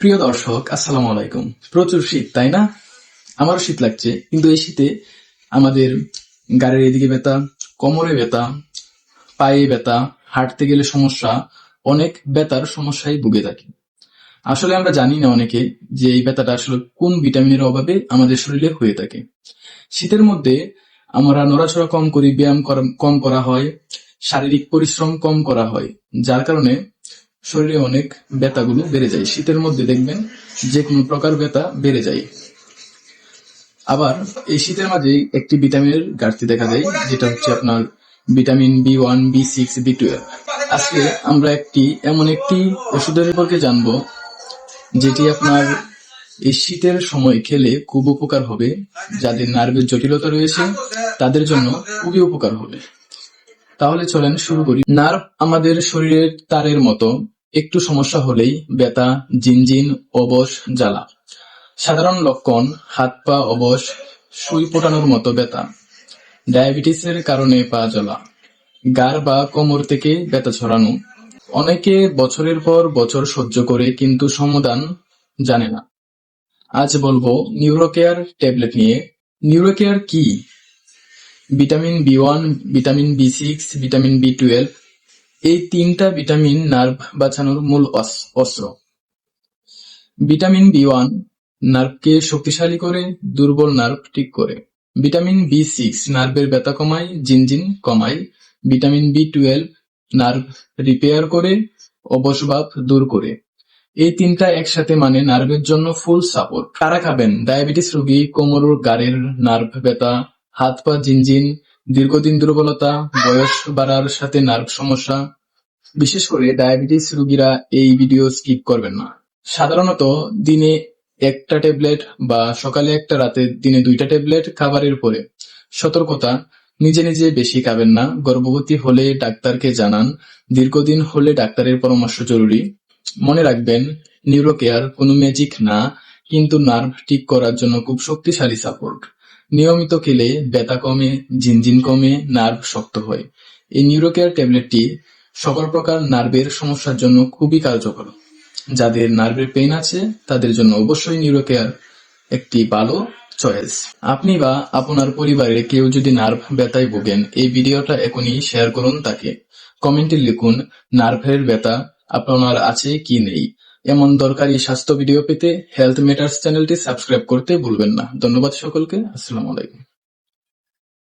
প্রিয় দর্শক, আসসালামু আলাইকুম। প্রচুর শীত, তাই না? আমারও শীত লাগছে, কিন্তু এই শীতে আমাদের গাড়ির এদিকে ব্যথা, কোমরে ব্যথা, পায়ে ব্যথা, হাঁটতে গেলে সমস্যা, অনেক ব্যথার সমস্যায় ভুগে থাকি। আসলে আমরা জানি না অনেকে যে এই ব্যথাটা আসলে কোন ভিটামিনের অভাবে আমাদের শরীরে হয়ে থাকে। শীতের মধ্যে আমরা নড়াচড়া কম করি, ব্যায়াম কম করা হয়, শারীরিক পরিশ্রম কম করা হয়, যার কারণে শরীরে অনেক ব্যথাগুলো বেড়ে যায়। শীতের মধ্যে দেখবেন যে কোনো প্রকার ব্যথা বেড়ে যায়। আবার এই শীতের মাঝে একটি ভিটামিনের ঘাটতি দেখা যায়, যেটা হচ্ছে আপনার vitamin B one, B six, B আজকে আমরা একটি, এমন একটি ওষুধের সম্পর্কে জানব, যেটি আপনার এই শীতের সময় খেলে খুব উপকার হবে, যাদের নার্ভের জটিলতা রয়েছে, তাদের জন্য খুবই উপকার হবে। তাহলে চলেন শুরু করি। নার্ভ আমাদের শরীরের তারের মতো। একটু সমস্যা হলেই ব্যথা, জিনজিন, অবশ, জ্বালা। সাধারণ লক্ষণ, হাত পা অবশ, সুই ফোটানোর মতো ব্যথা। ডায়াবেটিসের কারণে পা জ্বলা। গার বা কোমর থেকে ব্যথা ছড়ানো। অনেকে বছরের পর বছর সহ্য করে কিন্তু সমাধান জানে না। আজ বলব নিউরোকেয়ার ট্যাবলেট নিয়ে। নিউরোকেয়ার কি? Vitamin B one, vitamin B six, vitamin B twelve এই তিনটা ভিটামিন নার্ভ বাঁচানোর মূল অস- অস্ত্র। ভিটামিন বি ওয়ান নার্ভকে শক্তিশালী করে, দুর্বল নার্ভ ঠিক করে। ভিটামিন বি সিক্স নার্ভের ব্যথা কমায়, জিনজিন কমায়। Vitamin B twelve nerve repair করে অবসভাব দূর করে। এই তিনটা একসাথে মানে নার্ভের জন্য ফুল সাপোর্ট। কারা খাবেন? ডায়াবেটিস রোগী কোমর ও গাড়ের নার্ভ ব্যথা, হাত পা জিনজিন দীর্ঘদিন দুর্বলতা, বয়স বাড়ার সাথে নার্ভ সমস্যা, বিশেষ করে ডায়াবেটিস রোগীরা এই ভিডিও স্কিপ করবেন না। সাধারণত দিনে একটা ট্যাবলেট বা সকালে একটা, রাতে দিনে দুইটা ট্যাবলেট খাবারের পরে সতর্কতা, নিজে নিজে বেশি খাবেন না, গর্ভবতী হলে ডাক্তারকে জানান, দীর্ঘদিন হলে ডাক্তারের পরামর্শ জরুরি। মনে রাখবেন নিউরোকেয়ার কোনো ম্যাজিক না, কিন্তু নার্ভ ঠিক করার জন্য খুব শক্তিশালী সাপোর্ট নিয়মিত খেলে ব্যথা কমে, জিনজিন কমে, নার্ভ শক্ত হয়। এই নিউরোকেয়ার ট্যাবলেটটি সকল প্রকার নার্ভের সমস্যার জন্য খুবই কার্যকর। যাদের নার্ভের পেইন আছে, তাদের জন্য অবশ্যই নিউরোকেয়ার একটি ভালো চয়েস। আপনি বা আপনার পরিবারের কেউ যদি নার্ভ ব্যথায় ভোগেন, এই ভিডিওটা এখনই শেয়ার করুন তাকে। কমেন্টে লিখুন, নার্ভের ব্যথা আপনার আছে কি নেই? এমন দরকারি স্বাস্থ্য ভিডিও পেতে হেলথ ম্যাটার্স চ্যানেলটি সাবস্ক্রাইব করতে ভুলবেন না। ধন্যবাদ সকলকে। আসসালামু আলাইকুম।